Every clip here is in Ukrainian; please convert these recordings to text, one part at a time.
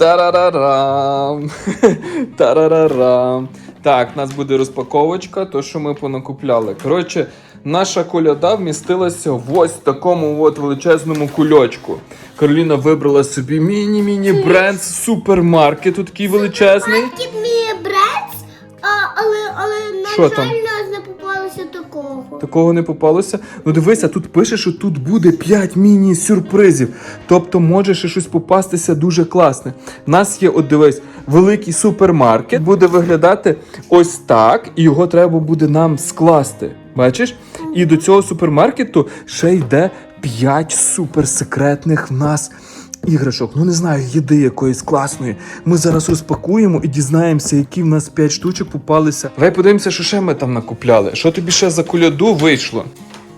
Тарарарам. Тарарарам. Так, у нас буде розпаковочка, то що ми понакупляли. Коротше, наша коляда вмістилася в ось такому от величезному кульочку. Кароліна вибрала собі міні-міні бренд супермаркет, тут такий величезний. Маркет мій брат, а, але, але на Що жаль, там? Такого не попалося. Ну дивися, тут пише, що тут буде 5 міні-сюрпризів. Тобто може ще щось попастися дуже класне. У нас є, от дивись, великий супермаркет, буде виглядати ось так, і його треба буде нам скласти. Бачиш? І до цього супермаркету ще йде 5 суперсекретних в нас. Іграшок, ну не знаю, їди якоїсь класної. Ми зараз розпакуємо і дізнаємося, які в нас 5 штучок попалися. Давай подивимося, що ще ми там накупляли. Що тобі ще за коляду вийшло?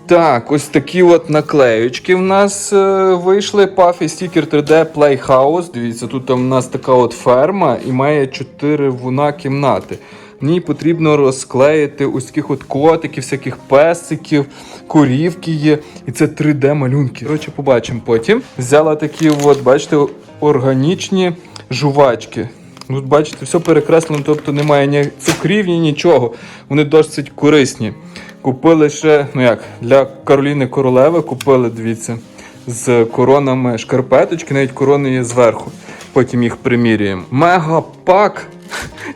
Так, ось такі от наклеючки в нас е, вийшли. Puffy Sticker 3D Playhouse. Дивіться, тут там у нас така от ферма і має 4 вона кімнати. Ній потрібно розклеїти ось таких от котиків, всяких песиків, корівки є. І це 3D малюнки. Коротше, побачимо потім. Взяла такі, от, бачите, органічні жувачки. Тут бачите, все перекреслено, тобто немає ні цукрів, ні нічого. Вони досить корисні. Купили ще, ну як, для Кароліни Королеви купили, дивіться, з коронами шкарпеточки, навіть корони є зверху. Потім їх примірюємо. Мегапак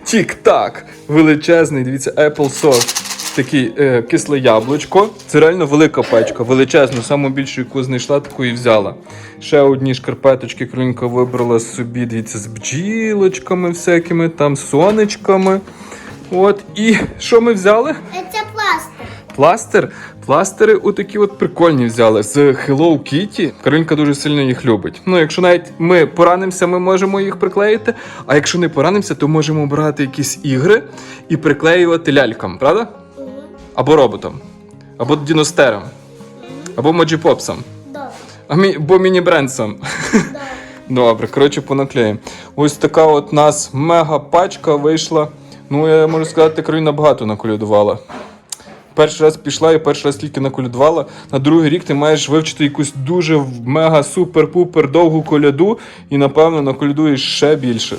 Тік-так. Величезний, дивіться, Apple Sauce. Такий е, кисле яблучко. Це реально велика пачка, величезна, саму більшу, яку знайшла, таку і взяла. Ще одні шкарпеточки Кролінка вибрала собі, дивіться, з бджілочками всякими, там сонечками. От. І що ми взяли? Пластир. Пластири отакі от прикольні взяли з Hello Kitty. Каринка дуже сильно їх любить. Ну, якщо навіть ми поранимося, ми можемо їх приклеїти. А якщо не поранимося, то можемо брати якісь ігри і приклеювати лялькам, правда? Або роботам, або діностерам, або або міні-брендсам. да. Добре, коротше, понаклеїмо. Ось така от нас мега пачка вийшла. Ну, я можу сказати, Кароліна багато наколядувала. Перший раз пішла і перший раз тільки наколядувала. На другий рік ти маєш вивчити якусь дуже мега супер-пупер довгу коляду і, напевно, наколядуєш ще більше.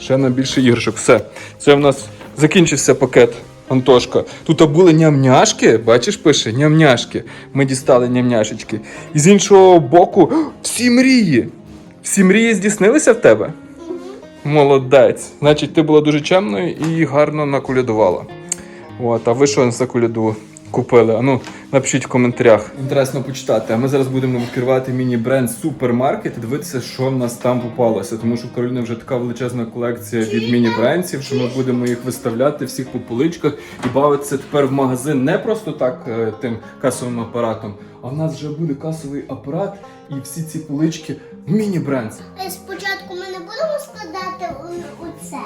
Ще на більше іграшок. Все. Це в нас закінчився пакет. Антошка. Тут були нямняшки, бачиш, пише нямняшки. Ми дістали нямняшечки. І з іншого боку, всі мрії. Всі мрії здійснилися в тебе? Молодець. Значить, ти була дуже чемною і гарно наколядувала. От, а ви що за коляду купили? Ану, напишіть в коментарях. Інтересно почитати. А ми зараз будемо відкривати міні-бренд супермаркет і дивитися, що в нас там попалося. Тому що в Кароліни вже така величезна колекція від міні-брендів, що ми будемо їх виставляти всіх по поличках і бавитися тепер в магазин не просто так е, тим касовим апаратом, а в нас вже буде касовий апарат і всі ці полички міні-бренд. Е, Спочатку ми не будемо складати у, у це,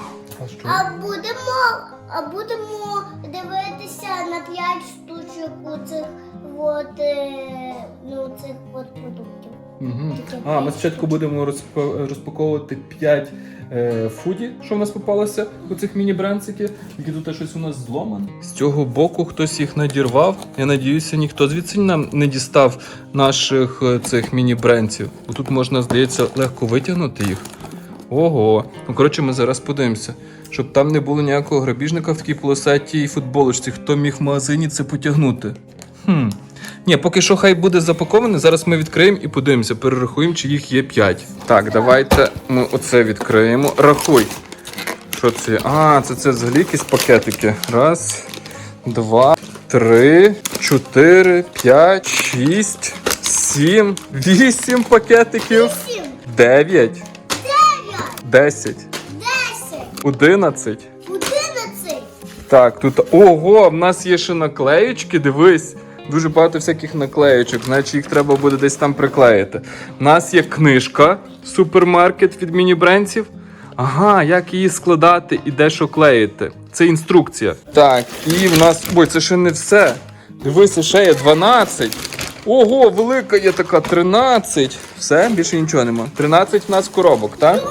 А а будемо, а будемо дивитися на 5 штучок у цих от, е, ну, цих от продуктів. Угу. А, ми спочатку будемо розпа- розпаковувати 5 е, фуді, що в нас попалося у цих міні-бренцики, які тут щось у нас зломане. З цього боку хтось їх надірвав. Я надіюся, ніхто звідси нам не дістав наших е, цих міні-бренців. Бо тут можна, здається, легко витягнути їх. Ого. Ну, коротше, ми зараз подивимося. Щоб там не було ніякого грабіжника в такій полосатій футболочці, хто міг в магазині це потягнути. Хм. Ні, поки що хай буде запаковане. Зараз ми відкриємо і подивимося, перерахуємо, чи їх є 5. Так, давайте ми оце відкриємо. Рахуй. Що це? А, це, це взагалі якісь пакетики. Раз, два, три, чотири, п'ять, шість, сім, вісім пакетиків. 7, Дев'ять, 9, десять, 10, одинадцять. 11. Так, тут ого, в нас є ще наклеєчки, дивись. Дуже багато всяких наклеєчок, значить їх треба буде десь там приклеїти. У нас є книжка супермаркет від міні-брендів. Ага, як її складати і де що клеїти. Це інструкція. Так, і в нас. Ой, це ще не все. Дивися, ще є 12. Ого, велика є така 13. Все, більше нічого нема. 13 в нас коробок, так?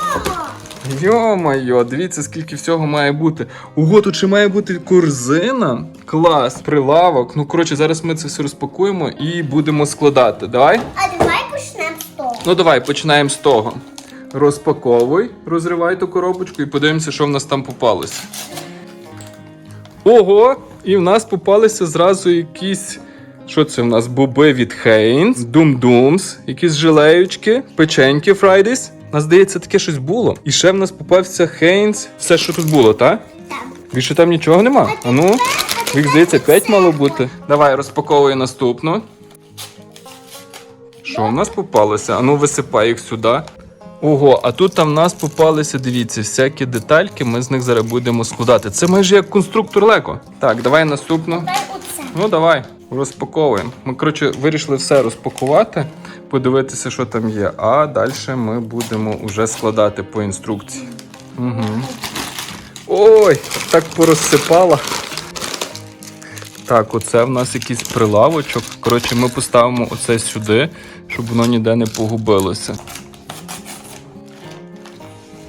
Йо-моє, дивіться, скільки всього має бути. Ого, тут ще має бути корзина. Клас, прилавок. Ну, коротше, зараз ми це все розпакуємо і будемо складати. Давай? А давай почнемо з того. Ну давай, починаємо з того. Розпаковуй, розривай ту коробочку і подивимося, що в нас там попалося. Ого! І в нас попалися зразу якісь. Що це в нас? Боби від Хейнс, Dooms, якісь жилеючки, печеньки Fridays. Нас здається, таке щось було. І ще в нас попався Хейнс. Все, що тут було, так? Так. Більше там нічого нема. А ну, їх здається, 5 мало бути. Давай розпаковуй наступну. Що в нас попалося? А ну висипай їх сюди. Ого, а тут там в нас попалися, дивіться, всякі детальки, ми з них зараз будемо складати. Це майже як конструктор Лего. Так, давай наступну. Ну давай, розпаковуємо. Ми, коротше, вирішили все розпакувати, подивитися, що там є. А далі ми будемо вже складати по інструкції. Угу. Ой, так порозсипала. Так, оце в нас якийсь прилавочок. Коротше, ми поставимо оце сюди, щоб воно ніде не погубилося.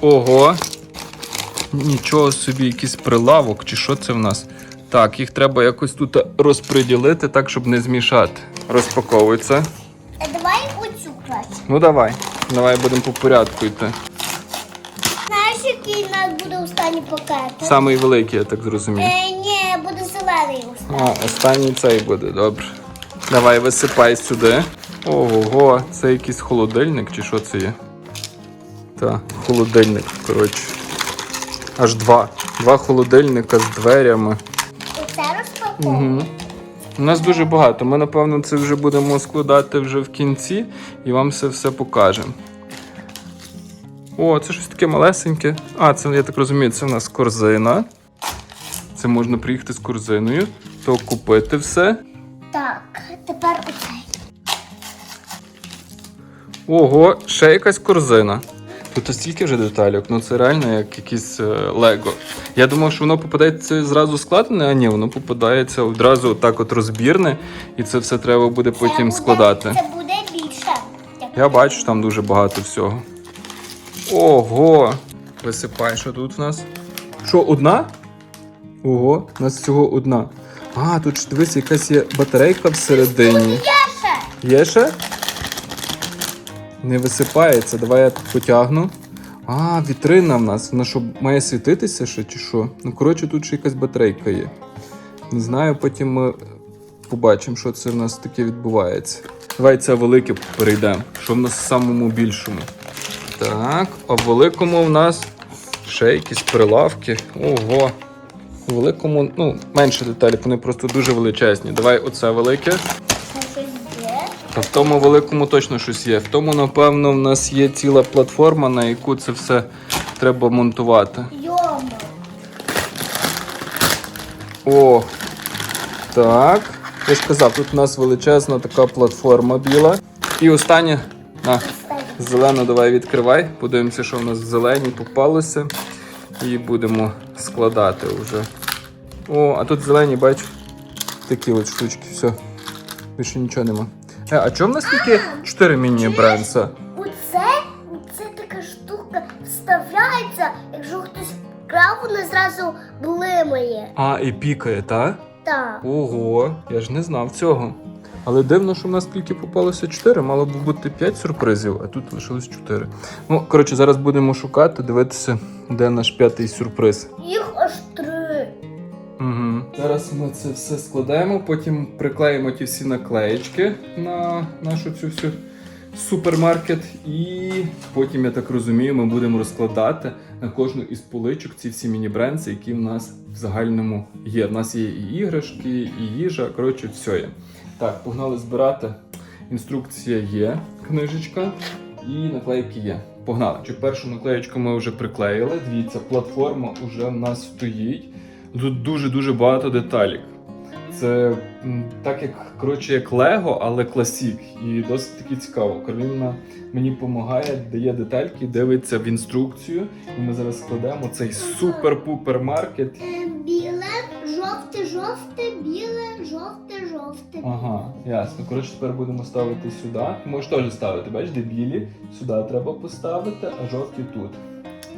Ого. Нічого собі, якийсь прилавок, чи що це в нас? Так, їх треба якось тут розподілити так, щоб не змішати. Розпаковується. Е, Давай оцю краще. Ну давай. Давай будемо по порядку йти. Знаєш, який у нас буде останній пакет? Самий великий, я так зрозумів. Е, ні, буде зелений останній. А, останній цей буде, добре. Давай висипай сюди. Ого, це якийсь холодильник чи що це є? Так, холодильник, коротше. Аж два. Два холодильника з дверями. Оце розпаковуємо. Угу. У нас дуже багато. Ми, напевно, це вже будемо складати вже в кінці і вам все все покажемо. О, це щось таке малесеньке. А, це, я так розумію, це в нас корзина. Це можна приїхати з корзиною, то купити все. Так, тепер оцей. Ого, ще якась корзина. Тут стільки вже деталек, ну це реально як якийсь е, лего. Я думав, що воно попадається зразу складене, а ні, воно попадається одразу так от розбірне, і це все треба буде потім складати. Це буде більше. Я бачу, що там дуже багато всього. Ого! Висипай, що тут в нас? Що, одна? Ого, у нас всього одна. А, тут дивись, якась є батарейка всередині. Є ще. Є ще? Не висипається. Давай я потягну. А, вітрина в нас. Вона що, має світитися ще чи що? Ну, коротше, тут ще якась батарейка є. Не знаю, потім ми побачимо, що це в нас таке відбувається. Давай це велике перейдемо. Що в нас в самому більшому? Так, а в великому в нас ще якісь прилавки. Ого. У великому, ну, менше деталі, вони просто дуже величезні. Давай оце велике. В тому великому точно щось є. В тому, напевно, в нас є ціла платформа, на яку це все треба монтувати. Йома. О, так. Я ж казав, тут у нас величезна така платформа біла. І останнє. На, зелену давай відкривай. Подивимося, що в нас в зеленій попалося. І будемо складати вже. О, а тут зелені, бач, такі от штучки, все. Більше нічого нема. Е, а чому в нас тільки 4 міні-бренса? Оце, оце така штука вставляється, якщо хтось вкрав, вона зразу блимає. А, і пікає, так? Так. Ого, я ж не знав цього. Але дивно, що в нас тільки попалося 4, мало б бути 5 сюрпризів, а тут лишилось 4. Ну, коротше, зараз будемо шукати, дивитися, де наш п'ятий сюрприз. Їх аж. Зараз ми це все складаємо, потім приклеїмо ті всі наклеєчки на нашу цю всю супермаркет. І потім, я так розумію, ми будемо розкладати на кожну із поличок ці всі міні-бренди, які в нас в загальному є. В нас є і іграшки, і їжа. Коротше, все є. Так, погнали збирати. Інструкція є, книжечка, і наклейки є. Погнали. Чи першу наклеєчку ми вже приклеїли. Дивіться, платформа вже в нас стоїть. Тут дуже-дуже багато деталік. Це так як коротше як Лего, але класік. І досить таки цікаво. Кароліна мені допомагає, дає детальки, дивиться в інструкцію. І ми зараз складемо цей супер-пупер маркет. Е, Біле, жовте, жовте, біле, жовте, жовте. Ага, ясно. Коротше, тепер будемо ставити сюди. Можеш теж ставити, бачиш, де білі, сюди треба поставити, а жовті тут.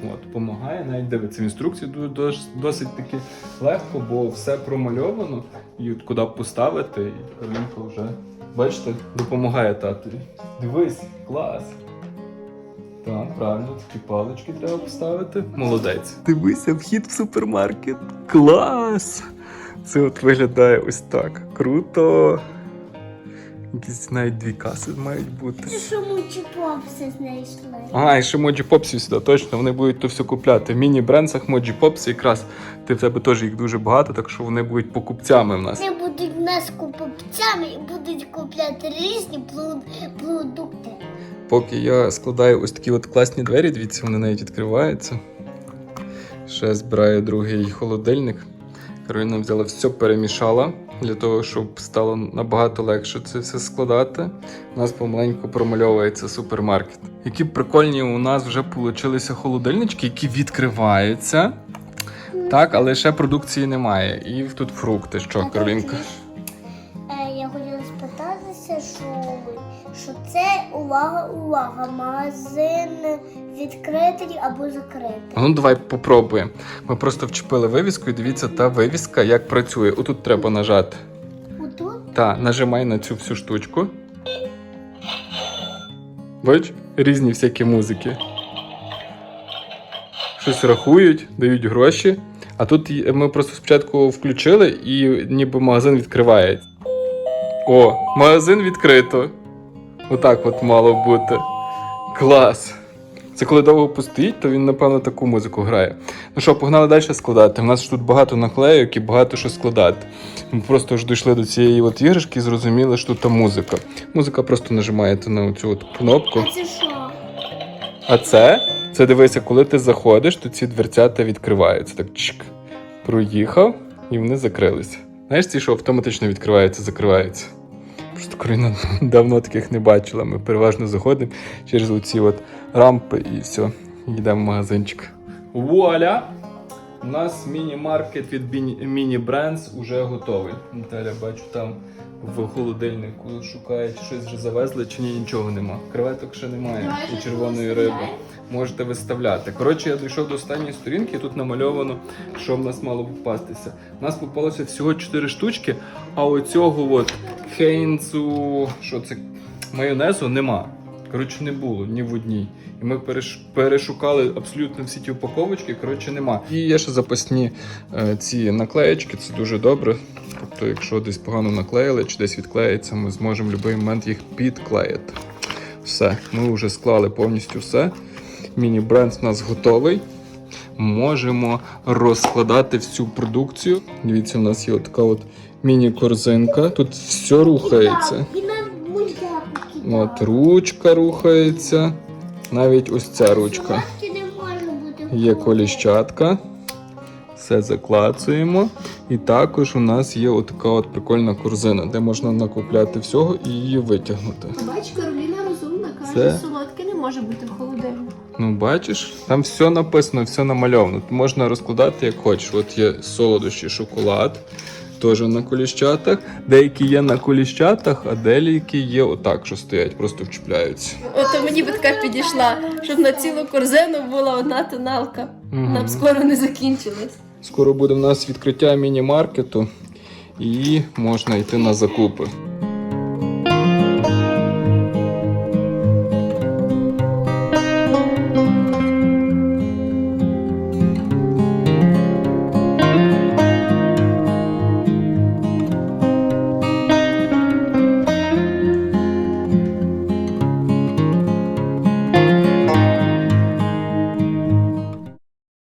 От, допомагає, навіть дивиться в інструкції досить таки легко, бо все промальовано. І от куди поставити, і Каролінка вже, бачите, допомагає татові. Дивись, клас. Так, правильно, такі палички треба поставити. Молодець. Дивися, вхід в супермаркет. Клас! Це от виглядає ось так. Круто. Якісь навіть дві каси мають бути. Це що ми чіпопси знайшли. А, і ще Моджі Попсів сюди, точно, вони будуть то все купляти. В міні-брендсах Моджі Попси якраз ти в тебе теж їх дуже багато, так що вони будуть покупцями в нас. Вони будуть в нас купцями і будуть купляти різні продукти. Поки я складаю ось такі от класні двері, дивіться, вони навіть відкриваються. Ще збираю другий холодильник. Кароліна взяла все, перемішала для того, щоб стало набагато легше це все складати. У нас помаленьку промальовується супермаркет. Які прикольні у нас вже получилися холодильнички, які відкриваються. Так, але ще продукції немає. І тут фрукти. Що, Каролінка? Увага, увага, магазин відкритий або закритий. А Ну, давай попробуємо. Ми просто вчепили вивіску і дивіться, та вивіска як працює. Отут треба нажати. Отут Та, нажимай на цю всю штучку. Бач, різні всякі музики. Щось рахують, дають гроші. А тут ми просто спочатку включили і ніби магазин відкривається. О, магазин відкрито. Отак от мало бути. Клас. Це коли довго постоїть, то він, напевно, таку музику грає. Ну що, погнали далі складати. У нас ж тут багато наклейок і багато що складати. Ми просто ж дійшли до цієї от іграшки і зрозуміли, що тут музика. Музика просто нажимаєте на цю от кнопку. А це що? А це, це дивися, коли ти заходиш, то ці дверцята відкриваються. Так чик. Проїхав і вони закрилися. Знаєш, ці, що автоматично відкриваються, закриваються. Просто Карина давно таких не бачила. Ми переважно заходимо через оці от рампи і все. Йдемо в магазинчик. Вуаля! У нас міні-маркет від Міні Брендс уже готовий. Наталя, бачу, там в холодильнику шукає, чи щось вже завезли, чи ні, нічого нема. Креветок ще немає і червоної риби. Можете виставляти. Коротше, я дійшов до останньої сторінки, і тут намальовано, що в нас мало попастися. У нас попалося всього 4 штучки, а оцього от хейнцу, що це майонезу нема. Коротше, не було ні в одній. І ми перешукали абсолютно всі ті упаковочки, коротше, нема. І є ще запасні е, ці наклеєчки, це дуже добре. Тобто, якщо десь погано наклеїли чи десь відклеїться, ми зможемо в будь-який момент їх підклеїти. Все, ми вже склали повністю все. Міні-бренд у нас готовий. Можемо розкладати всю продукцію. Дивіться, у нас є така от міні-корзинка. Тут все рухається. От ручка рухається. Навіть ось ця ручка. Є коліщатка. Все заклацуємо. І також у нас є отака от прикольна корзина, де можна накупляти всього і її витягнути. Бач, Кароліна розумна, каже, солодке не може бути в холодильнику. Ну, бачиш, там все написано, все намальовано. Можна розкладати як хочеш. От є солодощі, шоколад, теж на коліщатах. Деякі є на коліщатах, а деякі є отак, що стоять, просто вчіпляються. От мені би така підійшла, щоб на цілу корзину була одна тоналка. Мгм. Нам скоро не закінчилась. Скоро буде в нас відкриття міні-маркету і можна йти на закупи.